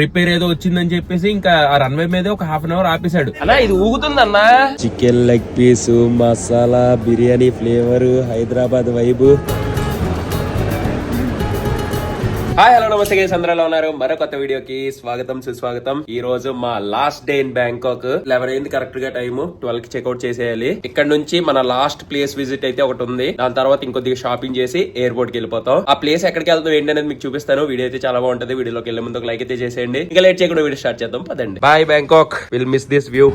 Repair ఏదో వచ్చిందని చెప్పేసి ఇంకా ఆ రన్వే మీద ఒక హాఫ్ అన్ అవర్ ఆపేశాడు. అన్నా ఇది ఊగుతుందన్నా. Chicken leg piece masala biryani flavour Hyderabad vibe hi hello namaste guys అందరూ ఉన్నారు? మరో కొత్త వీడియోకి స్వాగతం సుస్వాగతం. ఈ రోజు మా last day in Bangkok eleven అయింది కరెక్ట్గా టైం ట్వెల్వ్కి చెక్అౌట్ చేసేయాలి. ఇక్కడ నుంచి మన లాస్ట్ ప్లేస్ విజిట్ అయితే ఒకటి ఉంది. దాని తర్వాత ఇంకొద్దిగా షాపింగ్ చేసి ఎయిర్పోర్ట్కి వెళ్ళిపోతాం. ఆ ప్లేస్ ఎక్కడికి వెళ్తాం ఏంటి అనేది మీకు చూపిస్తాను. వీడియో అయితే చాలా బాగుంటది. వీడియోలోకి వెళ్ళే ముందు ఒక లైక్ అయితే చేసేయండి. ఇంకా లేట్ చేయకుండా వీడియో స్టార్ట్ చేద్దాం. పదండి. Bye Bangkok will miss this view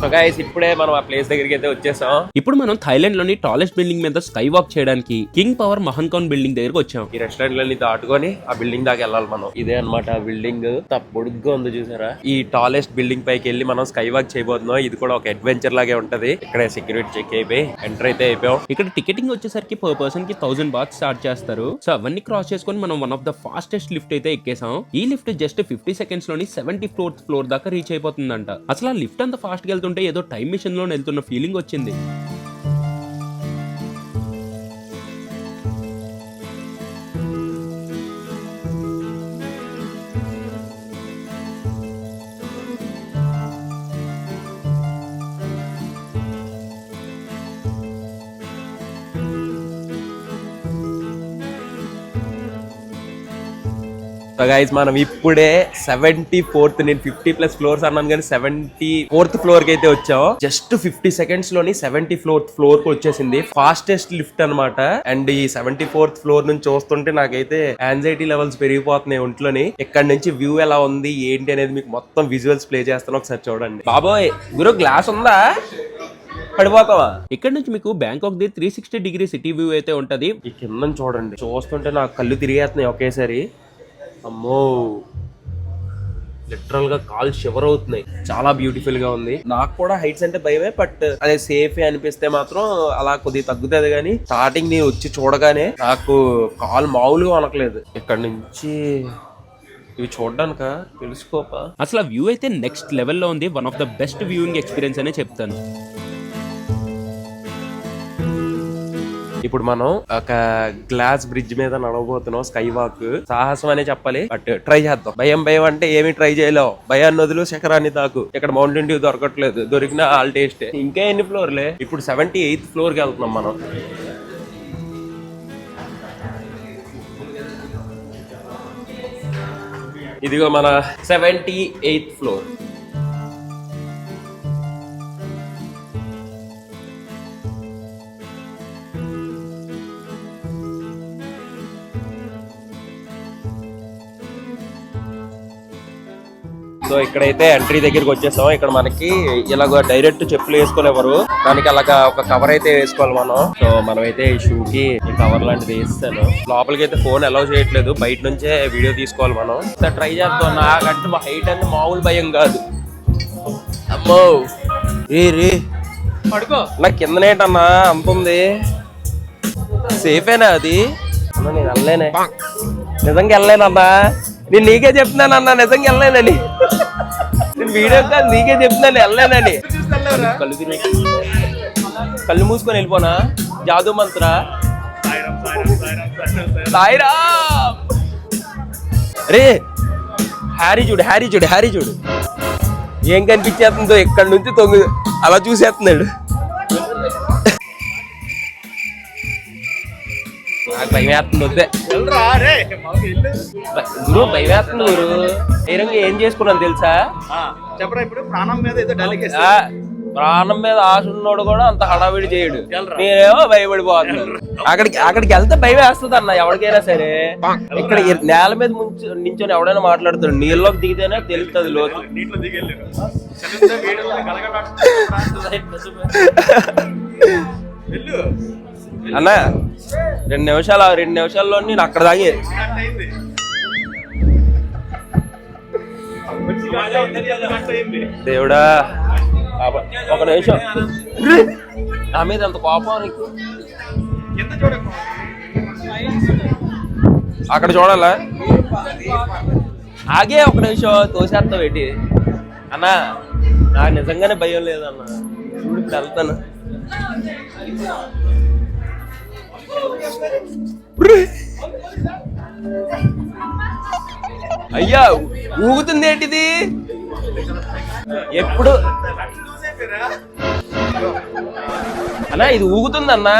so guys ఇప్పుడే మనం ఆ ప్లేస్ దగ్గరికి అయితే వచ్చేసాం. ఇప్పుడు మనం థైలాండ్లోని టాలెస్ట్ బిల్డింగ్ మీద స్కై వాక్ చేయడానికి కింగ్ పవర్ మహన్కాన్ బిల్డింగ్ దగ్గరకు వచ్చాం. ఈ రెస్టారెంట్లోని దాటుకొని ఆ బిల్డింగ్ దాకా వెళ్ళాలి మనం. ఇదే అన్నమాట ఆ బిల్డింగ్ పొడుగ్గా ఉంది చూసారా? ఈ టాలెస్ట్ బిల్డింగ్ పైకి వెళ్ళి మనం స్కై వాక్ చేయబోతున్నాం. ఇది కూడా ఒక అడ్వెంచర్ లాగే ఉంటది. ఇక్కడ సెక్యూరిటీ చెక్ అయిపోయి ఎంటర్ అయితే అయిపోయాం. ఇక్కడ టికెటింగ్ వచ్చేసరికి పర్ పర్సన్కి థౌసండ్ బాత్ స్టార్ట్ చేస్తారు. సో అవన్నీ క్రాస్ చేసుకొని మనం one of the fastest lift అయితే ఎక్కేసాం. ఈ లిఫ్ట్ జస్ట్ ఫిఫ్టీ సెకండ్స్లోని సెవెంటీ ఫోర్త్ ఫ్లోర్ దాకా రీచ్ అయిపోతుందంట. అసలు ఆ లిఫ్ట్ అంత ఫాస్ట్గా వెళ్తుంటే ఏదో టైం మిషన్లో వెళ్తున్న ఫీలింగ్ వచ్చింది. గైస్ మనం ఇప్పుడే సెవెంటీ ఫోర్త్ నేను ఫిఫ్టీ ప్లస్ ఫ్లోర్స్ అన్నాను కానీ సెవెంటీ ఫోర్త్ ఫ్లోర్కి అయితే వచ్చాం. జస్ట్ ఫిఫ్టీ సెకండ్స్లోని సెవెంటీ ఫోర్త్ ఫ్లోర్కి వచ్చేసింది. ఫాస్టెస్ట్ లిఫ్ట్ అన్నమాట. అండ్ ఈ సెవెంటీ ఫోర్త్ ఫ్లోర్ నుంచి చూస్తుంటే నాకైతే యాంజైటీ లెవెల్స్ పెరిగిపోతున్నాయి ఒంట్లోని. ఇక్కడ నుంచి వ్యూ ఎలా ఉంది ఏంటి అనేది మీకు మొత్తం విజువల్స్ ప్లే చేస్తాను ఒకసారి చూడండి. బాబోయ్ గురు గ్లాస్ ఉందా? పడిపోతావా? ఇక్కడ నుంచి మీకు Bangkok the three sixty degree city view అయితే ఉంటది. ఈ కింద చూడండి. చూస్తుంటే నాకు కళ్ళు తిరిగేస్తున్నాయి ఒకేసారి. అమ్మో. లిటరల్గా కాల్ షివర్ అవుతున్నాయి. చాలా బ్యూటిఫుల్గా ఉంది. నాకు కూడా హైట్స్ అంటే భయమే బట్ అదే సేఫ్ అనిపిస్తే మాత్రం అలా కొద్దిగా తగ్గుతుంది కానీ స్టార్టింగ్ నేను వచ్చి చూడగానే నాకు కాల్ మామూలుగా వనకలేదు. ఇక్కడ నుంచి ఇవి చూడడానిక తెలుసుకోపా? అసలు ఆ వ్యూ అయితే నెక్స్ట్ లెవెల్లో ఉంది. One of the best viewing experience అనే చెప్తాను. ఇప్పుడు మనం ఒక గ్లాస్ బ్రిడ్జ్ మీద నడవబోతున్నాం స్కై వాక్ సాహసం అనే చెప్పాలి బట్ ట్రై చేద్దాం. భయం భయం అంటే ఏమి ట్రై చేయలేవు. భయాన్ని వదులు శిఖరాన్ని తాకు. ఇక్కడ మౌంటైన్ డ్యూ దొరకట్లేదు. దొరికిన ఆల్ టేస్ట్ ఇంకా ఎన్ని ఫ్లోర్లే ఇప్పుడు సెవెంటీ ఎయిత్ ఫ్లోర్కి వెళ్తున్నాం మనం. ఇదిగో మన సెవెంటీ ఎయిత్ ఫ్లోర్ సో ఇక్కడైతే ఎంట్రీ దగ్గరికి వచ్చేసాం. ఇక్కడ మనకి ఇలాగ డైరెక్ట్ చెప్పులు వేసుకోలేవరు దానికి అలాగా ఒక కవర్ అయితే వేసుకోవాలి మనం. సో మనమైతే ఈ షూ కి ఈ కవర్ లాంటిది వేస్తాను లోపలికి అయితే ఫోన్ అలౌ చేయట్లేదు. బయట నుంచే వీడియో తీసుకోవాలి మనం. ట్రై చేద్దాం. నాకంటే మా హైట్ అంటే మామూలు భయం కాదు. అమ్మో. రే రే. పడుకో. నా కిందనేటన్నా అంత ఉంది సేఫేనా అది? నేను వెళ్ళలేనే. నిజంగా వెళ్ళలేనమ్మా నేను నీకే చెప్తున్నానన్నా నిజంగా వెళ్ళలేనని. నేను వీడియో కాదు నీకే చెప్తున్నాను వెళ్ళలేనని. కళ్ళు తిరిగి కళ్ళు మూసుకొని వెళ్ళిపోనా? జాదు మంత్ర? సాయిరా రే! హ్యారీ చూడు హ్యారీ చూడు హ్యారీ చూడు. ఏం కనిపించేస్తుందో ఇక్కడ నుంచి తొంగి అలా చూసేస్తున్నాడు. నాకు భయం వేస్తుంది వద్దే గురు భయం వేస్తుంది గురు ధైర్యంగా ఏం చేసుకున్నాను తెలుసా? చెప్పరా ఇప్పుడు? ప్రాణం మీద ఏదో డలికేసి ఆ, ప్రాణం మీద ఆశ ఉన్నోడు కూడా అంత హడావిడి చేయడు. నేనేమో భయపడిపోతున్నాను. అక్కడికి అక్కడికి వెళ్తే భయం వేస్తుంది అన్న ఎవరికైనా సరే. ఇక్కడ నేల మీద నించొని ఎవడైనా మాట్లాడుతాడు నీళ్ళలోకి దిగితేనే తెలుస్తుంది లోతు. నీటిలో అన్న రెండు నిమిషాలు ఆ రెండు నిమిషాల్లో నేను అక్కడ తాగే దేవుడా పాప, ఒక నిమిషం. నా మీద అంత కోపం నీకు? అక్కడ చూడాలా? ఆగే ఒక నిమిషం తోసేస్తావు ఏంటి? అన్నా నాకు నిజంగానే భయం లేదన్నా. చూడు వెళ్తాను. అయ్యా ఊగుతుంది ఏంటిది? ఎప్పుడు? అన్నా ఇది ఊగుతుంది అన్నా.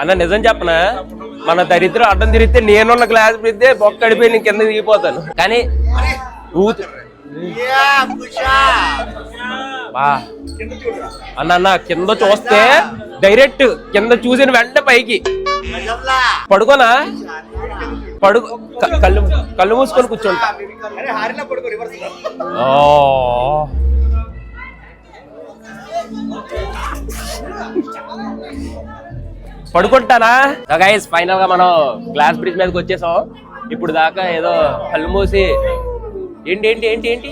అన్న నిజం చెప్పనా? మన దరిద్రం అడ్డం తిరిగితే నేనున్న గ్లాస్ పెడితే బొక్క అడిపోయి నేను కింద దిగిపోతాను. కానీ ఊగుతు బా అన్న అన్న కింద చూస్తే డైరెక్ట్ కింద చూసిన వెంట పైకి. పడుకోనా? పడు కళ్ళు కళ్ళు మూసుకొని కూర్చుంటా పడుకుంటానా? గైస్ ఫైనల్గా మనం గ్లాస్ బ్రిడ్జ్ మీదకి వచ్చేసాం. ఇప్పుడు దాకా ఏదో కళ్ళు మూసి ఏంటి ఏంటి ఏంటి ఏంటి?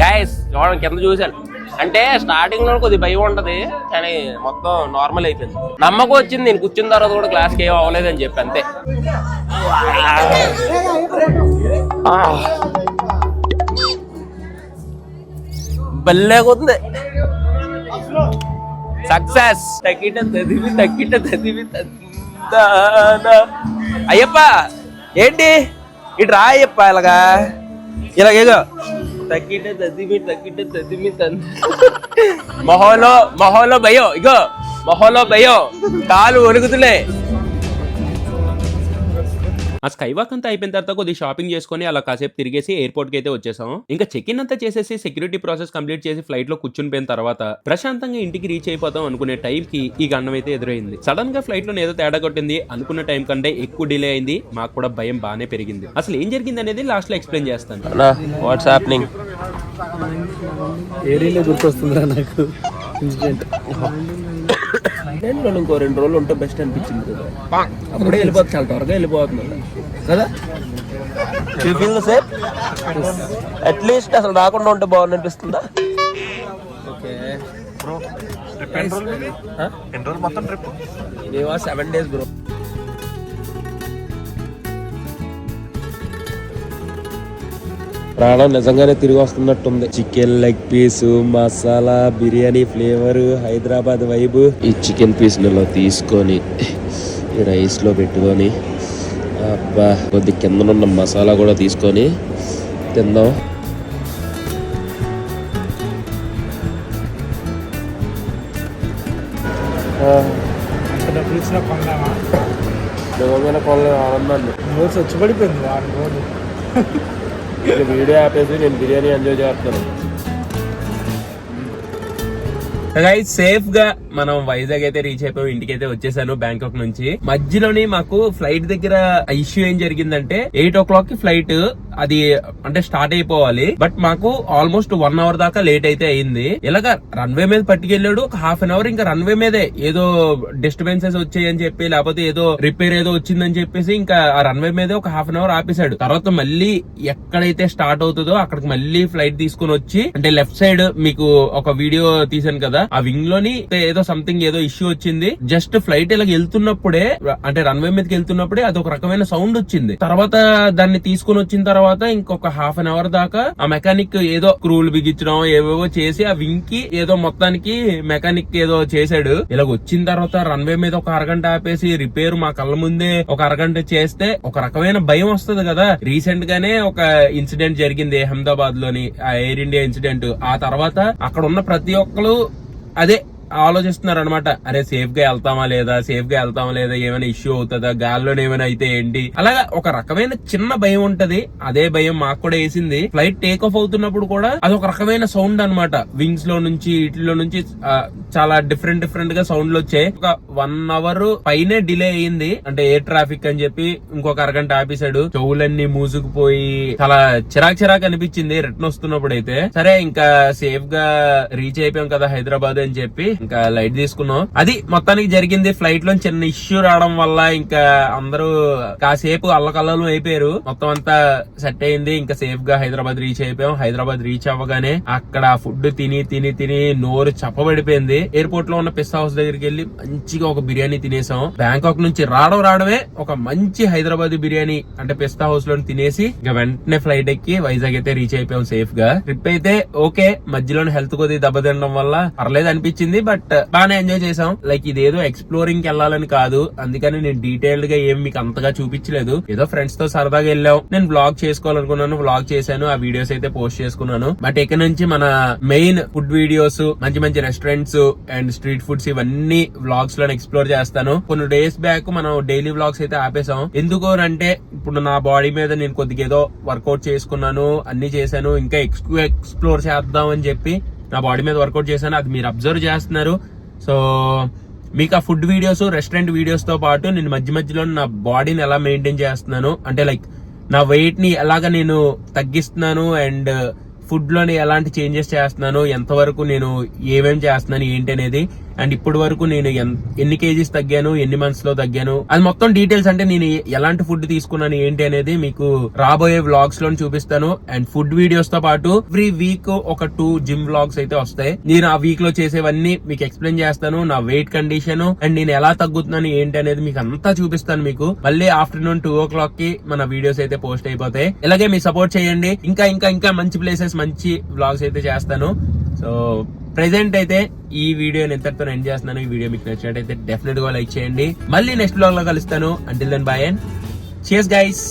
గైస్ చూడండి కింద చూశాను అంటే స్టార్టింగ్లో కొద్ది భయం ఉంటది కానీ మొత్తం నార్మల్ అయిపోయింది. నమ్మకం వచ్చింది నేను కూర్చున్న తర్వాత కూడా క్లాస్కి ఏం అవ్వలేదని చెప్పి అంతే. బల్లేకుంది సక్సెస్ తగ్గిట తదివి తగ్గిట తదివి తది అయ్యప్ప ఏంటి? ఇటు రా అయ్యప్ప ఇలాగా. ఇలాగేగో తగ్గిట తద్దిమి తగ్గిట తద్దిమి మొహంలో మొహంలో భయం ఇగో. మొహంలో భయం. కాలు ఒరుగుతున్నాయి ఆ స్కై వాక్ అంతా అయిపోయిన తర్వాత కొద్ది షాపింగ్ చేసుకొని అలా కాసేపు తిరిగేసి ఎయిర్పోర్ట్కి అయితే వచ్చేసాం ఇంకా చెక్ ఇన్ అంతా చేసేసి సెక్యూరిటీ ప్రాసెస్ కంప్లీట్ చేసి ఫ్లైట్లో కూర్చుని పోయిన తర్వాత ప్రశాంతంగా ఇంటికి రీచ్ అయిపోతాం అనుకునే టైం కి ఈ గండం అయితే ఎదురైంది. సడన్గా ఫ్లైట్లో ఏదో తేడా కొట్టింది. అనుకున్న టైం కంటే ఎక్కువ డిలే అయింది. మాకు కూడా భయం బాగానే పెరిగింది. అసలు ఏం జరిగింది అనేది లాస్ట్లో ఎక్స్ప్లెయిన్ చేస్తాను. వాట్స్ హ్యాపెనింగ్ గుర్తొస్తుందిరా నాకు. నేను ఇంకో రెండు రోజులు ఉంటే బెస్ట్ అనిపించింది కదా. అప్పుడే వెళ్ళిపోతుంది చాలా త్వరగా వెళ్ళిపోతుంది కదా? You feel the same at least అసలు రాకుండా ఉంటే బాగుంది అనిపిస్తుందా? ఓకే. ఎన్ని రోజులు? మొత్తం ట్రిప్ సెవెన్ డేస్ బ్రో ప్రాణం నిజంగానే తిరిగి వస్తున్నట్టుంది. Chicken leg piece masala biryani flavour Hyderabad vibe ఈ చికెన్ పీస్లో తీసుకొని ఈ రైస్లో పెట్టుకొని అబ్బా కొద్ది కిందనున్న మసాలా కూడా తీసుకొని తిందాం. కొనలేదు ఆనందాన్ని రోజు వచ్చి పడిపోయింది వారం రోజులు నేను వీడియో ఆపేసి నేను బిర్యానీ ఎంజాయ్ చేస్తాను సేఫ్గా మనం వైజాగ్ అయితే రీచ్ అయిపోయి ఇంటికి అయితే వచ్చేసాను బ్యాంకాక్ నుంచి. మధ్యలోనే మాకు ఫ్లైట్ దగ్గర ఇష్యూ ఏం జరిగిందంటే ఎయిట్ ఓ క్లాక్కి ఫ్లైట్ అది అంటే స్టార్ట్ అయిపోవాలి. బట్ మాకు ఆల్మోస్ట్ వన్ అవర్ దాకా లేట్ అయితే అయింది. ఇలాగా రన్వే మీద పట్టుకెళ్ళాడు. ఒక హాఫ్ అన్ అవర్ ఇంకా రన్వే మీదే. ఏదో డిస్టర్బెన్సెస్ వచ్చాయని చెప్పి లేకపోతే ఏదో రిపేర్ ఏదో వచ్చిందని చెప్పేసి ఇంకా ఆ రన్వే మీదే ఒక హాఫ్ అన్ అవర్ ఆపేశాడు. తర్వాత మళ్ళీ ఎక్కడైతే స్టార్ట్ అవుతుందో అక్కడికి మళ్ళీ ఫ్లైట్ తీసుకుని వచ్చి అంటే లెఫ్ట్ సైడ్ మీకు ఒక వీడియో తీసాను కదా ఆ వింగ్లోని ఏదో సంథింగ్ ఏదో ఇష్యూ వచ్చింది. జస్ట్ ఫ్లైట్ ఇలా వెళ్తున్నప్పుడే అంటే రన్వే మీదకి వెళ్తున్నప్పుడే అది ఒక రకమైన సౌండ్ వచ్చింది. తర్వాత దాన్ని తీసుకుని వచ్చిన తర్వాత తర్వాత ఇంకొక హాఫ్ అన్ అవర్ దాకా ఆ మెకానిక్ ఏదో క్రూలు బిగించడం ఏవేవో చేసి ఆ వింకి ఏదో మొత్తానికి మెకానిక్ ఏదో చేశాడు. ఇలా వచ్చిన తర్వాత రన్వే మీద ఒక అరగంట ఆపేసి రిపేర్ మా కళ్ళ ముందే ఒక అరగంట చేస్తే ఒక రకమైన భయం వస్తుంది కదా. రీసెంట్ గానే ఒక ఇన్సిడెంట్ జరిగింది అహ్మదాబాద్లోని ఆ ఎయిర్ ఇండియా ఇన్సిడెంట్ ఆ తర్వాత అక్కడ ఉన్న ప్రతి ఒక్కరు అదే ఆలోచిస్తున్నారు అనమాట అరే సేఫ్గా వెళ్తామా లేదా? సేఫ్గా వెళ్తామా లేదా? ఏమైనా ఇష్యూ అవుతుందా? గాల్లోనే ఏమైనా అయితే ఏంటి? అలాగా ఒక రకమైన చిన్న భయం ఉంటది. అదే భయం మాకు కూడా వేసింది. ఫ్లైట్ టేక్ ఆఫ్ అవుతున్నప్పుడు కూడా అది ఒక రకమైన సౌండ్ అన్నమాట. వింగ్స్లో నుంచి ఇట్లో నుంచి చాలా డిఫరెంట్ డిఫరెంట్గా సౌండ్లు వచ్చాయి. ఒక వన్ అవర్ పైనే డిలే అయింది. అంటే ఎయిర్ ట్రాఫిక్ అని చెప్పి ఇంకొక అరగంట ఆపేశాడు. చెవులన్నీ మూసుకుపోయి చాలా చిరాక్ చిరాక్ అనిపించింది. రిటర్న్ వస్తున్నప్పుడు అయితే. సరే ఇంకా సేఫ్గా రీచ్ అయిపోయాం కదా హైదరాబాద్ అని చెప్పి. ఇంకా లైట్ తీసుకున్నాం. అది మొత్తానికి జరిగింది. ఫ్లైట్లో చిన్న ఇష్యూ రావడం వల్ల ఇంకా అందరూ కాసేపు అల్లకల్లలు అయిపోయారు. మొత్తం అంతా సెట్ అయింది. ఇంకా సేఫ్గా హైదరాబాద్ రీచ్ అయిపోయాం. హైదరాబాద్ రీచ్ అవ్వగానే అక్కడ ఫుడ్ తిని తిని తిని నోరు చప్పబడిపోయింది. ఎయిర్పోర్ట్లో ఉన్న పిస్తా హౌస్ దగ్గరికి వెళ్ళి మంచిగా ఒక బిర్యానీ తినేసాం. బ్యాంకాక్ నుంచి రావడం రావడమే ఒక మంచి హైదరాబాద్ బిర్యానీ అంటే పిస్తా హౌస్లో తినేసి ఇక వెంటనే ఫ్లైట్ ఎక్కి వైజాగ్ అయితే రీచ్ అయిపోయాం సేఫ్గా. ట్రిప్ అయితే ఓకే. మధ్యలోనే హెల్త్ కొద్ది దెబ్బ తినడం వల్ల పర్లేదు అనిపించింది. బట్ బాగానే ఎంజాయ్ చేసాం లైక్ ఇదేదో ఎక్స్ప్లోరింగ్కి వెళ్ళాలని కాదు. అందుకని నేను డీటెయిల్డ్గా ఏం మీకు అంతగా చూపించలేదు. ఏదో ఫ్రెండ్స్తో సరదాగా వెళ్ళాం. నేను వ్లాగ్ చేసుకోవాలనుకున్నాను వ్లాగ్ చేశాను. ఆ వీడియోస్ అయితే పోస్ట్ చేసుకున్నాను. బట్ ఇక నుంచి మన మెయిన్ ఫుడ్ వీడియోస్ మంచి మంచి రెస్టారెంట్స్ అండ్ స్ట్రీట్ ఫుడ్స్ ఇవన్నీ వ్లాగ్స్లో ఎక్స్ప్లోర్ చేస్తాను. కొన్ని డేస్ బ్యాక్ మనం డైలీ వ్లాగ్స్ అయితే ఆపేసాం ఎందుకు అంటే ఇప్పుడు నా బాడీ మీద నేను కొద్దిగా ఏదో వర్కౌట్ చేసుకున్నాను అన్ని చేశాను. ఇంకా ఎక్కువ ఎక్స్ప్లోర్ చేద్దాం అని చెప్పి నా బాడీ మీద వర్కౌట్ చేశాను అది మీరు అబ్జర్వ్ చేస్తున్నారు. సో మీకు ఆ ఫుడ్ వీడియోస్ రెస్టారెంట్ వీడియోస్తో పాటు నేను మధ్య మధ్యలో నా బాడీని ఎలా మెయింటైన్ చేస్తున్నాను అంటే లైక్ నా వెయిట్ని ఎలాగ నేను తగ్గిస్తున్నాను అండ్ ఫుడ్లోని ఎలాంటి చేంజెస్ చేస్తున్నాను ఎంతవరకు నేను ఏమేమి చేస్తున్నాను ఏంటి అనేది అండ్ ఇప్పటి వరకు నేను ఎన్- ఎన్ని కేజీస్ తగ్గాను ఎన్ని మంత్స్లో తగ్గాను అది మొత్తం డీటెయిల్స్ అంటే నేను ఎలాంటి ఫుడ్ తీసుకున్నాను ఏంటి అనేది మీకు రాబోయే వ్లాగ్స్లో చూపిస్తాను. అండ్ ఫుడ్ వీడియోస్తో పాటు ఎవ్రీ వీక్ ఒక టూ జిమ్ వ్లాగ్స్ అయితే వస్తాయి. నేను ఆ వీక్లో చేసేవన్నీ మీకు ఎక్స్ప్లెయిన్ చేస్తాను నా వెయిట్ కండిషన్ అండ్ నేను ఎలా తగ్గుతున్నాను ఏంటి అనేది మీకు అంతా చూపిస్తాను మీకు. మళ్ళీ ఆఫ్టర్నూన్ టూ ఓ క్లాక్కి మన వీడియోస్ అయితే పోస్ట్ అయిపోతాయి. ఇలాగే మీ సపోర్ట్ చేయండి. ఇంకా ఇంకా ఇంకా మంచి ప్లేసెస్ మంచి వ్లాగ్స్ అయితే చేస్తాను. సో ప్రెసెంట్ అయితే ఈ వీడియో ఎంతటితో ఎండ్ చేస్తున్నాను. ఈ వీడియో మీకు నచ్చినట్టయితే డెఫినెట్గా లైక్ చేయండి. మళ్ళీ నెక్స్ట్ బ్లాగ్లో కలుస్తాను. అంటిల్ దెన్ బాయ్ అండ్ చేస్ గైస్